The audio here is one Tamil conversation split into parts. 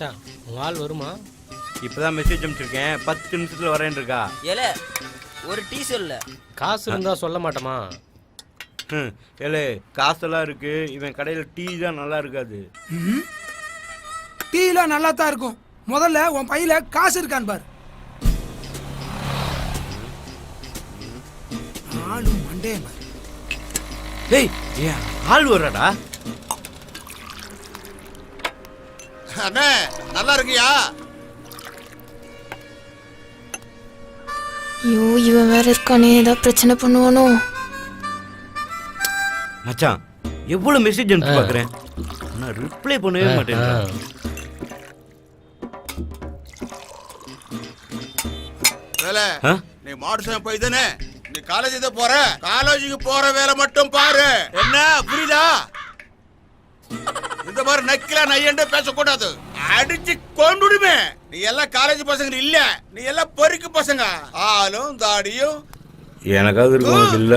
மச்சான் உன் ஆள் வருமா? இப்பதான் மெசேஜ் அனுப்பிச்சிருக்கேன். பத்து நிமிஷத்துல வரேன் இருக்கா ஏல ஒரு டீ சொல்ல. காசு இருந்தா சொல்ல மாட்டோமா. ஹம், ஏலே காசெல்லாம் இருக்கு. இவன் கடையில டீ தான் நல்லா இருக்காது. டீலாம் நல்லா தான் இருக்கும். முதல்ல உன் பையில காசு இருக்கான்னு பாரு. ஆளு மண்டே டேய் ஏன் ஆள் வர்றடா? அண்ணே நல்லா இருக்கியா? ஐயோ இவன் வேற இருக்கானே ஏதாவது பிரச்சனை பண்ணுவானோ? மச்சான் எவ்வளவு மெசேஜ் அனுப்பி பாக்குறேன் ஆனா ரிப்ளை பண்ணவே மாட்டேன் வேலை நீ மாடு போய் தானே? நீ காலேஜ் தான் போற? காலேஜுக்கு போற வேலை மட்டும் பாரு. என்ன புரியுதா? இந்த மாதிரி நக்கிலா நையண்ட பேசக்கூடாது. அடிச்சு கொண்டுடுமே நீ எல்லாம் காலேஜ் பசங்க இல்ல. நீ எல்லாம் பொறுக்கு பசங்க. ஆளும் தாடியும். எனக்காவது இருக்கும் இல்ல.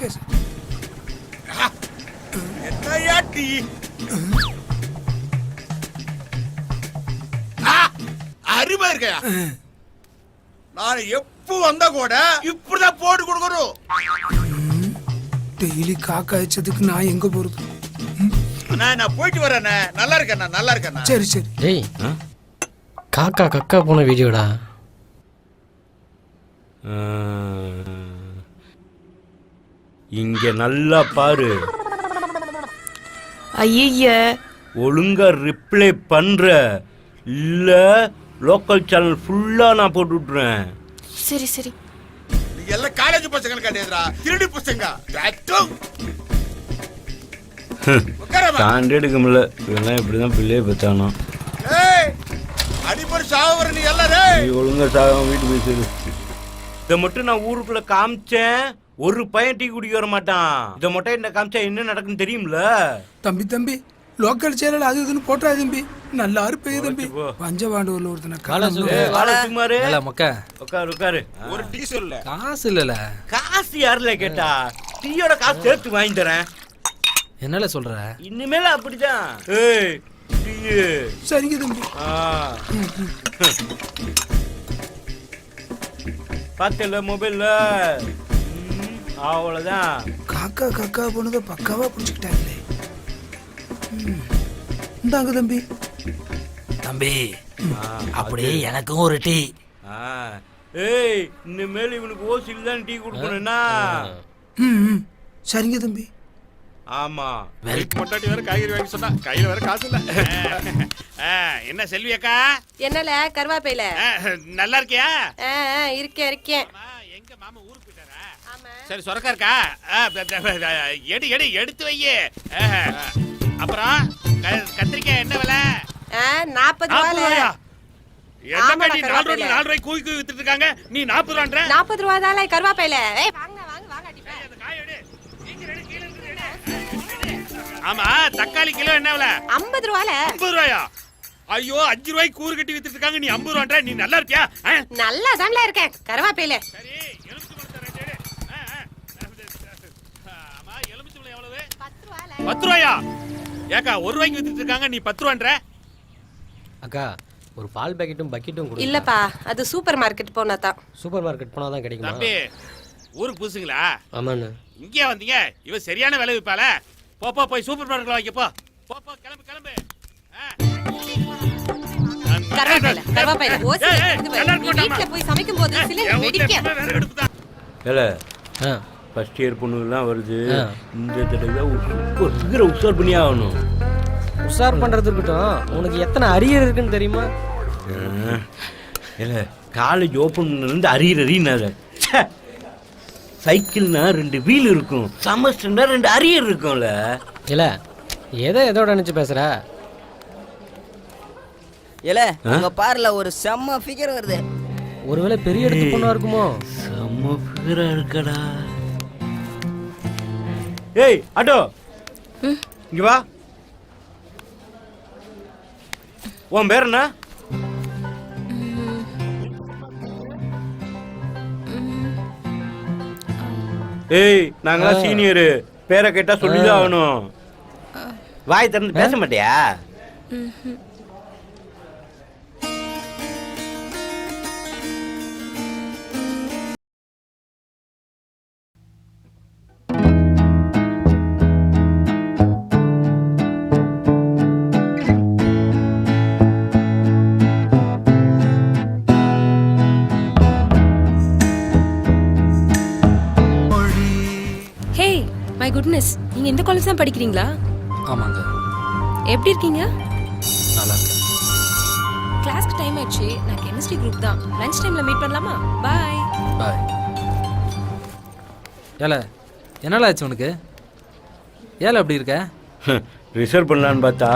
பேசு. என்னையா டீ? அருமை இருக்கையா? நான் எப்போ வந்தா கூட இப்படிதான் போட்டு கொடுக்கணும். டெய்லி காக்கா அடிச்சதுக்கு நான் எங்க போறது? நான் போயிட்டு வரேண்ணே நல்லா இருக்கேண்ணா நல்லா இருக்கேண்ணா சரி சரி. டேய்? காக்கா கக்கா போன வீடியோடா. இங்க நல்லா பாரு. ஐய ஒழுங்கா ரிப்ளை பண்ற. இல்ல லோக்கல் சேனல் ஃபுல்லா நான் போட்டு விட்டுறேன். சரி சரி. எல்லாம் காலேஜ் பசங்க கிடையாதுடா திருடி பசங்க. தாண்டி எடுக்க முடியல. இவெல்லாம் இப்படிதான் பிள்ளைய பெற்றானோ அடிப்படை சாவர நீ. நீ ஒழுங்கா சாகாம வீட்டு போய் சேரு. இதை மட்டும் நான் ஊருக்குள்ள காமிச்சேன். ஒரு பையன் டீ குடிக்க வர மாட்டான். இதை மட்டும் என்ன காமிச்சா என்ன நடக்குன்னு தெரியும்ல? தம்பி தம்பி லோக்கல் சேனல் அது இதுன்னு போட்டா தம்பி. நல்லா இருப்பே தம்பி. போ. பஞ்சபாண்டூர்ல ஒருத்தனை காலா காணோம். சொல்லு. ஏய், வாடா சுகுமாரு இல்ல மொக்க. உட்காரு உட்காரு. ஒரு டீ சொல்ல. காசு இல்லல. காசு யாருல கேட்டா? டீயோட காசு சேர்த்து வாங்கி தரேன். என்னல சொல்ற? இனிமேல அப்படிதான். ஏய் சரிங்க தம்பி. ஆ. பார்த்தல மொபைல்ல? ம், அவ்வளவுதான். காக்கா காக்கா போனதை பக்காவா புடிச்சுக்கிட்டாங்களே. இந்தாங்க தம்பி. தம்பி ஆ, அப்படியே எனக்கும் ஒரு டீ. ஆ. ஏய் இனிமேல் இவனுக்கு ஓசியில் தான் டீ கொடுக்கணும்னா ம். சரிங்க தம்பி. ஆமா. பொட்டாட்டி வேற காய்கறி வாங்கி சொன்னா கையில வேற காசு இல்ல. என்ன செல்வி அக்கா? என்னல கருவாப்பையில? நல்லா இருக்கியா? இருக்கேன் இருக்கேன். எங்க மாமா ஊருக்கு போயிட்டாரா? சரி சொரக்கா இருக்கா? எடு எடு எடுத்து வையே. அப்புறம் கத்திரிக்காய் என்ன விலை? நாற்பது ரூபாயா? என்ன நாலு. ரூபாய் நாலு ரூபாய் கூவி கூவி வித்துட்டு இருக்காங்க? நீ நாற்பது ரூபான்ற? நாற்பது ரூபா தானே கருவாப்பையில ஆமா தக்காளி கிலோ என்ன விலை ஐம்பது ரூபால. ஐம்பது ரூபாயா? ஐயோ அஞ்சு ரூபாய்க்கு கூறு கட்டி வித்துட்டு இருக்காங்க. நீ ஐம்பது ரூபான்ற? நீ நல்லா இருக்கியா? நல்லா தான்ல இருக்கேன் கருவாப்பையில சரி பத்து ரூபாயா? ஏக்கா ஒரு ரூபாய்க்கு வித்துட்டு இருக்காங்க. நீ பத்து ரூபான்ற? அக்கா ஒரு பால் பாக்கெட்டும் பக்கெட்டும் கொடு இல்லப்பா அது சூப்பர் மார்க்கெட் போனா தான் சூப்பர் மார்க்கெட் போனா தான் கிடைக்குமா? தம்பி ஊருக்கு புதுசுங்களா? ஆமாண்ணு. இங்கேயா வந்தீங்க? இவ சரியான விலை விற்பால போ போ போய் சூப்பர் மார்க்கெட்ல வாங்கி போ போ போ கிளம்பு கிளம்பு. கருவாப்பையில கருவாப்பையில ஓசி போய் சமைக்கும் போது சிலிண்டர் வெடிக்க. ஏல ஆ. ஃபர்ஸ்ட் இயர் பொண்ணுங்கெல்லாம் வருது. இந்த தடவை ஒரு சீக்கிரம் உஷார் பண்ணி ஆகணும். உஷார் பண்றது இருக்கட்டும். உனக்கு எத்தனை அரியர் இருக்குன்னு தெரியுமா? இல்ல காலேஜ் ஓப்பன் பண்ணதுலேருந்து அரியர் அறியினாத சைக்கிள்னா ரெண்டு வீல் இருக்கும் செமஸ்டர்னா ரெண்டு அரியர் இருக்கும்ல. இல்ல எதை எதோட நினைச்சு பேசுற? ஏல அங்க பாருல ஒரு செம்ம ஃபிகர் வருது. ஒருவேளை பெரிய இடத்து பொண்ணா இருக்குமோ? செம்ம ஃபிகரா இருக்கடா. ஏய் ஆட்டோ. இங்க வா. உன் பேர் என்ன? ஏய் நாங்களாம் சீனியரு. பேரை கேட்டா சொல்லிதான் ஆகணும். வாய் திறந்து பேச மாட்டியா? நீங்க இந்த காலேஜ் தான் படிக்கிறீங்களா? ஆமாங்க. எப்படி இருக்கீங்க? நல்லா இருக்கேன் கிளாஸ்க்கு டைம் ஆயிடுச்சு. நான் கெமிஸ்ட்ரி குரூப் தான். லஞ்ச் டைம்ல மீட் பண்ணலாமா? பாய் பாய் ஏல என்னடா ஆச்சு உனக்கு? ஏல அப்படி இருக்க? ரிசர்வ் பண்ணலான்னு பார்த்தா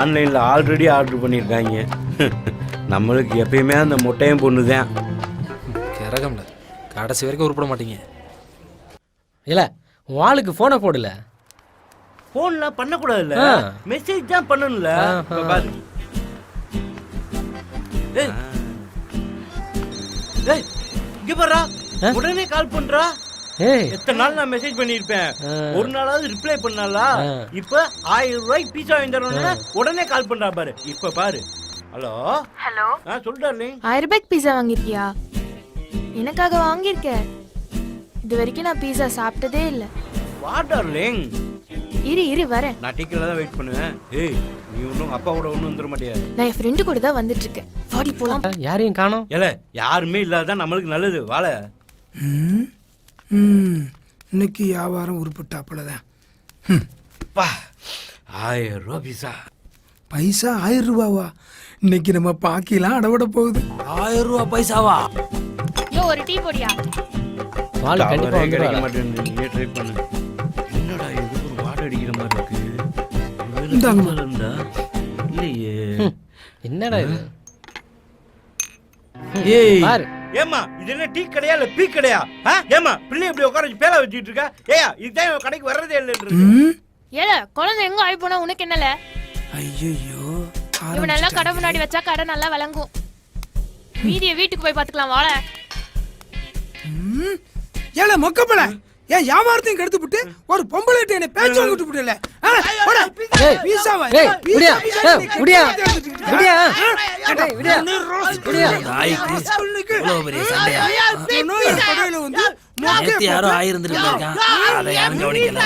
ஆன்லைனில் ஆல்ரெடி ஆர்டர் பண்ணியிருக்காங்க. நம்மளுக்கு எப்பயுமே அந்த முட்டையும் பொண்ணு தான் கிறகம்ல கடைசி வரைக்கும் உருப்பட மாட்டீங்க. இல்ல உன் ஆளுக்கு போனை போடல? ஃபோன்லாம் பண்ணக்கூடாதுல்ல. மெசேஜ் தான் பண்ணணும்ல. பாரு. ஏய். ஏய் இங்க பாரா? உடனே கால் பண்றா. ஏய். எத்தனை நாள் நான் மெசேஜ் பண்ணிருப்பேன். ஒரு நாளாவது ரிப்ளை பண்ணாலா. இப்ப ஆயிரம் ரூபாய்க்கு பீஸா வாங்கி தரணும்னா உடனே கால் பண்றா பாரு. இப்ப பாரு. ஹலோ? ஹலோ? ஆ சொல்லிட்டாருலிங் ஆயிரம் ரூபாய்க்கு பீஸா வாங்கியிருக்கியா? எனக்காக வாங்கியிருக்க? இது வரைக்கும் நான் பீஸா சாப்பிட்டதே இல்லை. வா டார்லிங் இரு இரு வரேன். நான் டீக்கில் தான் வெயிட் பண்ணுவேன். ஏய் நீ ஒன்றும் அப்பா கூட ஒன்றும் வந்துட மாட்டியா? நான் என் ஃப்ரெண்டு கூட தான் வந்துட்டு இருக்கேன். வாடி போலாம். யாரையும் காணோம்? ஏல யாருமே இல்லாதான் நம்மளுக்கு நல்லது. வாழ ம் ம் இன்னைக்கு வியாபாரம் உருப்பிட்டாப்புலதான் ம் பா ஆயிரம் ரூபா பீஸா பைசா ஆயிரம் ரூபாவா? இன்னைக்கு நம்ம பாக்கிலாம் அடவிட போகுது. ஆயிரம் ரூபா பைசாவா? யோ ஒரு டீ போடியா? ஆள் கண்டிப்பா டவரே கிடைக்க வந்துடுவாங்க மாட்டேங்குது நீயே ட்ரை பண்ணு. என்னடா இது? ஒரு வாடை அடிக்கிற மாதிரி இருக்கு. இல்லையே. என்னடா இது? ஏய். பாரு. ஏமா இது என்ன டீ கடையா இல்ல பீ கடையா? ஆ? ஏம்மா பிள்ளை இப்படி உட்கார வச்சு பேல வச்சுட்டு இருக்க? ஏயா இதுதான் கடைக்கு வர்றதே இல்லைன்றது ஏல குழந்தை எங்க போனா? உனக்கு என்னல? ஐயோ இவன் நல்லா கடை முன்னாடி வச்சா கடை நல்லா விளங்கும். மீதிய வீட்டுக்கு போய் பாத்துக்கலாம் வாழ. ம்? ஏல மொக்கப்பல ஏன் வியாபாரத்தையும் கெடுத்து விட்டு ஒரு பொம்பளை என்ன பேச்சு வாங்கிட்டு நேத்து யாரோ ஆயிருந்துட்டு இருக்கான் அதை யாரும் கவனிக்கல.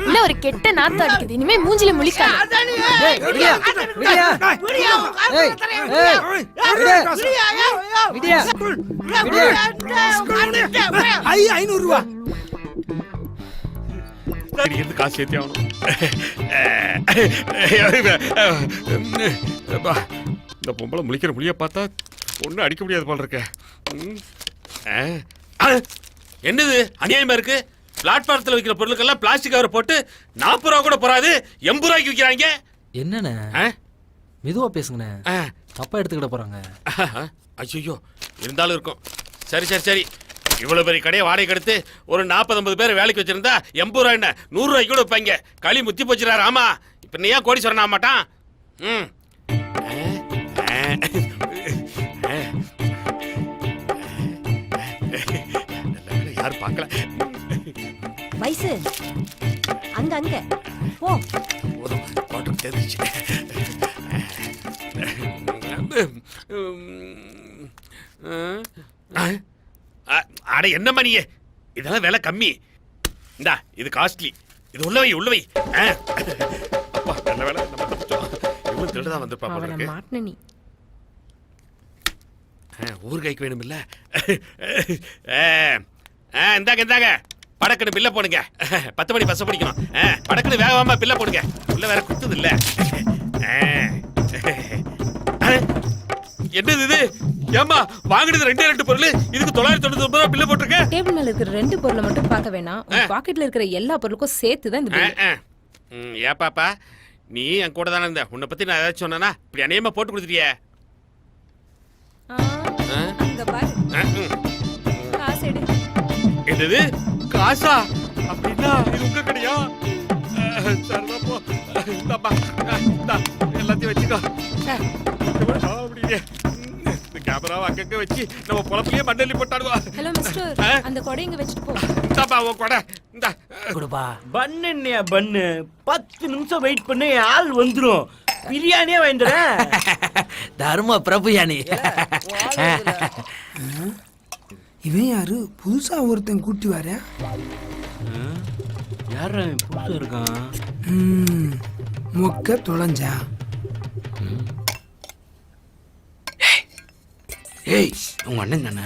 இல்ல ஒரு கெட்ட நாத்தம் அடிக்குது இனிமே மூஞ்சில. ஐ ஐநூறு ரூபா இருந்து காசு சேர்த்தி ஆகணும் இந்த பொம்பளை முழிக்கிற முழிய பார்த்தா ஒன்றும் அடிக்க முடியாது போல இருக்க. என்னது? அநியாயமா இருக்கு? பிளாட்ஃபாரத்தில் விற்கிற பொருளுக்கெல்லாம் பிளாஸ்டிக் கவர் போட்டு நாற்பது ரூபா கூட போறாது எண்பது ரூபாய்க்கு விற்கிறாங்க என்னண்ணே? ஆ? மெதுவா பேசுங்கண்ணே. ஆ. தப்பா எடுத்துக்கிட போறாங்க. ஐயோ இருந்தாலும் இருக்கும். சரி சரி சரி. இவ்வளவு பெரிய கடையை வாடகை எடுத்து ஒரு நாற்பது ஐம்பது பேர் வேலைக்கு வச்சிருந்தா எண்பது ரூபாய் என்ன? நூறு ரூபாய்க்கு கூட வைப்பாங்க. களி முத்தி போச்சுறாரு ஆமா இப்ப நீ ஏன் கோடி சொல்ல மாட்டான்? ம். யாரும் பார்க்கல. வயசு. அங்க அங்க. போ. போதும். கோட்டுக்கு தெரிஞ்சிச்சு அட என்ன மணியே இதெல்லாம் விலை கம்மி. இந்தா இது காஸ்ட்லி இது உள்ளவை உள்ளவை. அப்பா நல்ல வேலை நம்ம தப்பிச்சோம் இவன் திருடுதான் வந்திருப்பா போல அவனை இருக்கு. மாட்டின நீ. ஊறுகாய்க்கு வேணும் இல்ல இந்தாங்க இந்தாங்க. படக்குன்னு பில்ல போடுங்க. பத்து மணி பஸ் பிடிக்கணும். ஆ, படக்குன்னு வேகமா பில்ல போடுங்க. உள்ள வேற குத்துது இல்ல. ஆ. ஆ, என்னது இது? ஏமா வாங்கினது ரெண்டே ரெண்டு பொருள்? இதுக்கு தொள்ளாயிரத்தி தொண்ணூத்தி ஒன்பது ரூபா பில்ல போட்டிருக்க? டேபிள் மேல இருக்கிற ரெண்டு பொருளை மட்டும் பார்க்க வேணாம். பாக்கெட்ல இருக்கிற எல்லா பொருளுக்கும் சேர்த்து தான் இந்த ஆ. ஆ. ம், ஏப்பாப்பா நீ என் கூட தானே இருந்த. உன்னை பத்தி நான் ஏதாச்சும் சொன்னேனா இப்படி அநேகமா போட்டு கொடுத்துட்டியே. ஆ, ஆ? அங்க பாரு. ஆ, என்னது? காசா? அப்படின்னா இது உங்க கடையா? சரிதான் போ. இந்தாப்பா இந்தா, எல்லாத்தையும் வச்சுக்கோ. அப்படியே ம், இந்த கேமராவை அங்கங்க வச்சு நம்ம பொழப்பிலேயே மண்ணெல்லி போட்டாடுவா ஹலோ மிஸ்டர்? அந்த கொடை இங்க வச்சுட்டு போ. இந்தாப்பா உன் கொடை. இந்தா. கொடுப்பா. பன்னு என்னையா பன்னு பத்து நிமிஷம் வெயிட் பண்ணி ஆள் வந்துரும். பிரியாணியே வாங்கிடுறேன் தர்ம பிரபு யானி. இவன் யாரு? புதுசா ஒருத்தன் கூட்டி வரேன் யாரா புதுசா இருக்கான். ம் மொக்க தொலைஞ்சா. ஏய், உங்க அண்ணன் தானே?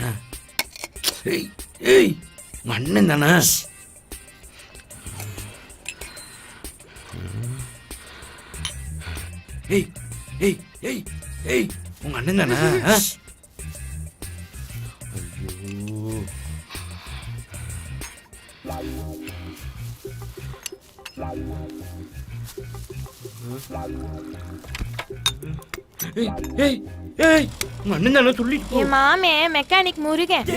ஏய் ஏய் உங்க அண்ணன் தானே? ஏய் ஏய் ஏய் ஏய் உங்க அண்ணன் தானே? என் மாமே மெக்கானிக் முருகன்.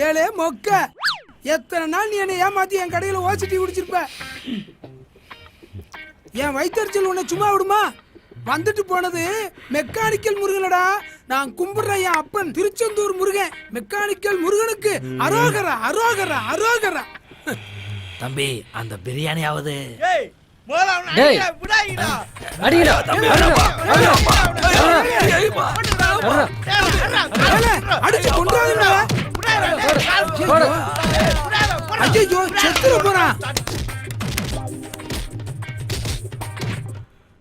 ஏலே மொக்க எத்தனை நாள் நீ என்னை ஏமாத்தி என் கடையில ஓசிட்டி குடிச்சிருப்ப? என் வயிற்றுச்சல் உன்னை சும்மா விடுமா? வந்துட்டு போனது மெக்கானிக்கல் முருகனடா. நான் கும்பிடுறேன் என் அப்பன் திருச்செந்தூர் முருகன். மெக்கானிக்கல் முருகனுக்கு அரோகரா அரோகரா அரோகரா. தம்பி அந்த பிரியாணியாவது. அடிச்சு கொண்டாதுடா ஐயோ செத்துற போறான்.